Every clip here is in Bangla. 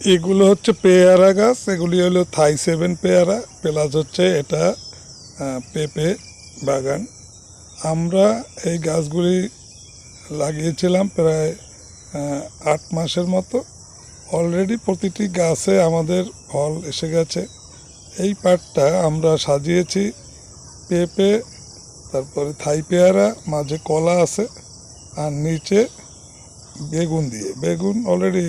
এগুলো হচ্ছে পেয়ারা গাছ, এগুলি হলো থাই সেভেন পেয়ারা, প্লাস হচ্ছে এটা পেঁপে বাগান। আমরা এই গাছগুলি লাগিয়েছিলাম প্রায় আট মাসের মতো। অলরেডি প্রতিটি গাছে আমাদের ফল এসে গেছে। এই পাটটা আমরা সাজিয়েছি পেঁপে, তারপরে থাই পেয়ারা, মাঝে কলা আছে, আর নিচে বেগুন দিয়ে। বেগুন অলরেডি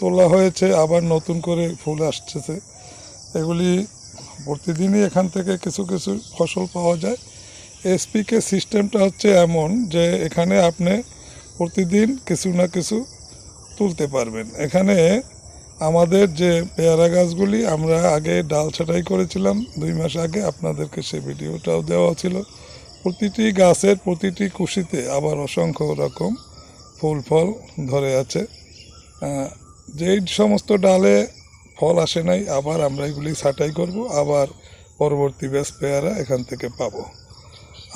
তোলা হয়েছে, আবার নতুন করে ফুল আসতেছে এগুলি প্রতিদিনই এখান থেকে কিছু কিছু ফসল পাওয়া যায়। এসপিকে সিস্টেমটা হচ্ছে এমন যে এখানে আপনি প্রতিদিন কিছু না কিছু তুলতে পারবেন। এখানে আমাদের যে পেয়ারা গাছগুলি, আমরা আগে ডাল ছাঁটাই করেছিলাম, দুই মাস আগে আপনাদেরকে সে ভিডিওটাও দেওয়া ছিল। প্রতিটি গাছের প্রতিটি কুশিতে আবার অসংখ্য রকম ফুল ফল ধরে আছে। যেই সমস্ত ডালে ফল আসে নাই, আবার আমরা এগুলি ছাঁটাই করব, আবার পরবর্তী ব্যাচ পেয়ারা এখান থেকে পাবো।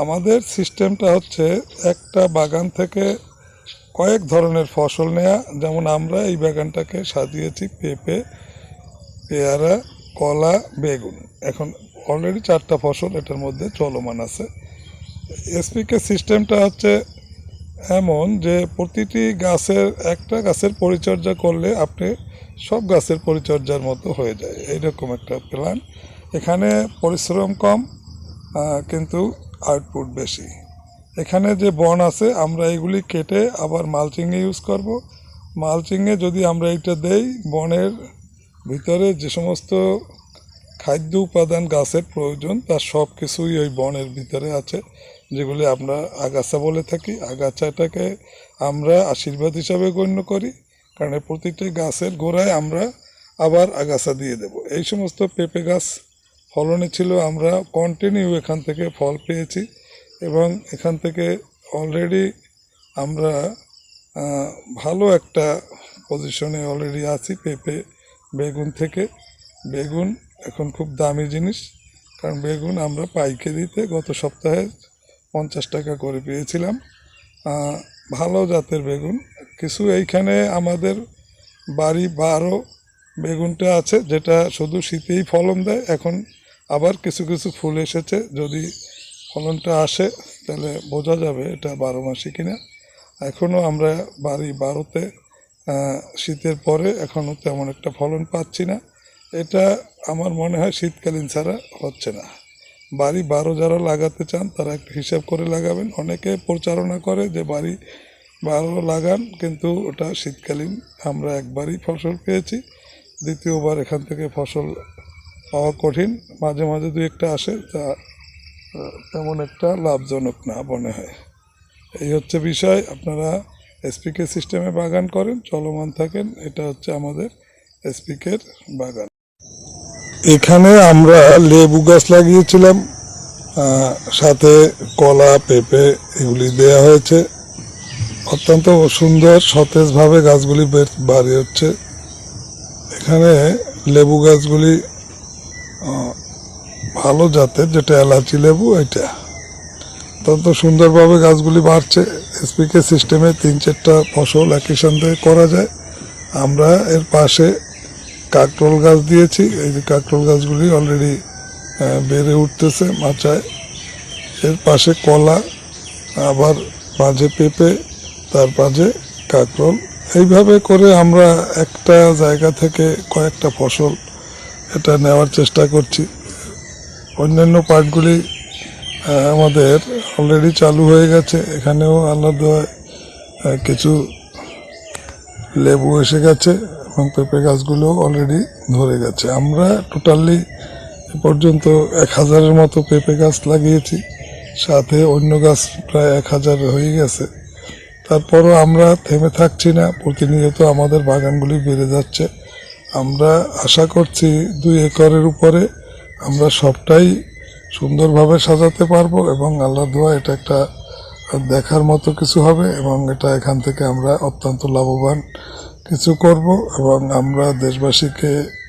আমাদের সিস্টেমটা হচ্ছে একটা বাগান থেকে কয়েক ধরনের ফসল নেয়া। যেমন আমরা এই বাগানটাকে সাজিয়েছি, পেঁপে, পেয়ারা, কলা, বেগুন। এখন অলরেডি চারটা ফসল এটার মধ্যে চলমান আছে। এসপিকে সিস্টেমটা হচ্ছে এমন যে প্রতিটি গাছের, একটা গাছের পরিচর্যা করলে আপনি সব গাছের পরিচর্যার মতো হয়ে যায়। এইরকম একটা প্ল্যান এখানে পরিশ্রম কম কিন্তু আউটপুট বেশি। এখানে যে বন আছে, আমরা এগুলি কেটে আবার মালচিংয়ে ইউজ করব। মালচিংয়ে যদি আমরা এটা দেই, বনের ভিতরে যে সমস্ত খাদ্য উপাদান গাছের প্রয়োজন, তার সব কিছুই ওই বনের ভিতরে আছে। যেগুলি আমরা আগাছা বলে থাকি, আগাছাটাকে আমরা আশীর্বাদ হিসাবে গণ্য করি, কারণ প্রতিটি গাছের গোড়ায় আমরা আবার আগাছা দিয়ে দেব। এই সমস্ত পেঁপে গাছ ফলনে ছিল, আমরা কন্টিনিউ এখান থেকে ফল পেয়েছি এবং এখান থেকে অলরেডি আমরা ভালো একটা পজিশনে অলরেডি আছি পেঁপে বেগুন থেকে। বেগুন এখন খুব দামি জিনিস, কারণ বেগুন আমরা পাইকারিতে গত সপ্তাহে পঞ্চাশ টাকা করে পেয়েছিলাম। ভালো জাতের বেগুন। কিছু এইখানে আমাদের বাড়ি বারো বেগুনটা আছে, যেটা শুধু শীতেই ফলন দেয়। এখন আবার কিছু কিছু ফুল এসেছে। যদি ফলনটা আসে, তাহলে বোঝা যাবে এটা বারো মাসি কিনা। এখনও আমরা বাড়ি বারোতে শীতের পরে এখনও তেমন একটা ফলন পাচ্ছি না। এটা আমার মনে হয় শীতকালীন ছাড়া হচ্ছে না। বাড়ি বারো যারা লাগাতে চান, তারা একটু হিসাব করে লাগাবেন। অনেকে প্রচারণা করে যে বাড়ি বারো লাগান, কিন্তু ওটা শীতকালীন। আমরা একবারই ফসল পেয়েছি। দ্বিতীয়বার এখান থেকে ফসল পাওয়া কঠিন। মাঝে মাঝে দু একটা আসে তা তেমন একটা লাভজনক না মনে হয়। এই হচ্ছে বিষয়। আপনারা এসপিকে সিস্টেমে বাগান করেন, চলমান থাকেন। এটা হচ্ছে আমাদের এসপিকের বাগান। এখানে আমরা লেবু গাছ লাগিয়েছিলাম সাথে কলা, পেঁপে এগুলি দেয়া হয়েছে। অত্যন্ত সুন্দর, সতেজভাবে গাছগুলি বাড়ি হচ্ছে। এখানে লেবু গাছগুলি ভালো জাতের, যেটা এলাচি লেবু এটা অত্যন্ত সুন্দরভাবে গাছগুলি বাড়ছে। এসপিকে সিস্টেমে তিন চারটা ফসল একই সঙ্গে করা যায়। আমরা এর পাশে কাকরোল গাছ দিয়েছি, এই যে কাকরোল গাছগুলি অলরেডি বেড়ে উঠতেছে মাচায়। এর পাশে কলা, আবার মাঝে পেঁপে, তার মাঝে কাকরোল। এইভাবে করে আমরা একটা জায়গা থেকে কয়েকটা ফসল এটা নেওয়ার চেষ্টা করছি। অন্যান্য পার্টগুলি আমাদের অলরেডি চালু হয়ে গেছে। এখানেও আল্লাহ কিছু লেবু এসে গেছে। এবং পেঁপে গাছগুলো অলরেডি ধরে গেছে। আমরা টোটালি এ পর্যন্ত এক হাজারের মতো পেঁপে গাছ লাগিয়েছি, সাথে অন্য গাছ প্রায় এক হাজার হয়ে গেছে। তারপরও আমরা থেমে থাকছি না, প্রতিনিয়ত আমাদের বাগানগুলি বেড়ে যাচ্ছে। আমরা আশা করছি দুই একরের উপরে আমরা সবটাই সুন্দরভাবে সাজাতে পারব এবং আল্লাহ দোয়া এটা একটা দেখার মতো কিছু হবে এবং এটা এখান থেকে আমরা অত্যন্ত লাভবান কিছু করব এবং আমরা দেশবাসীকে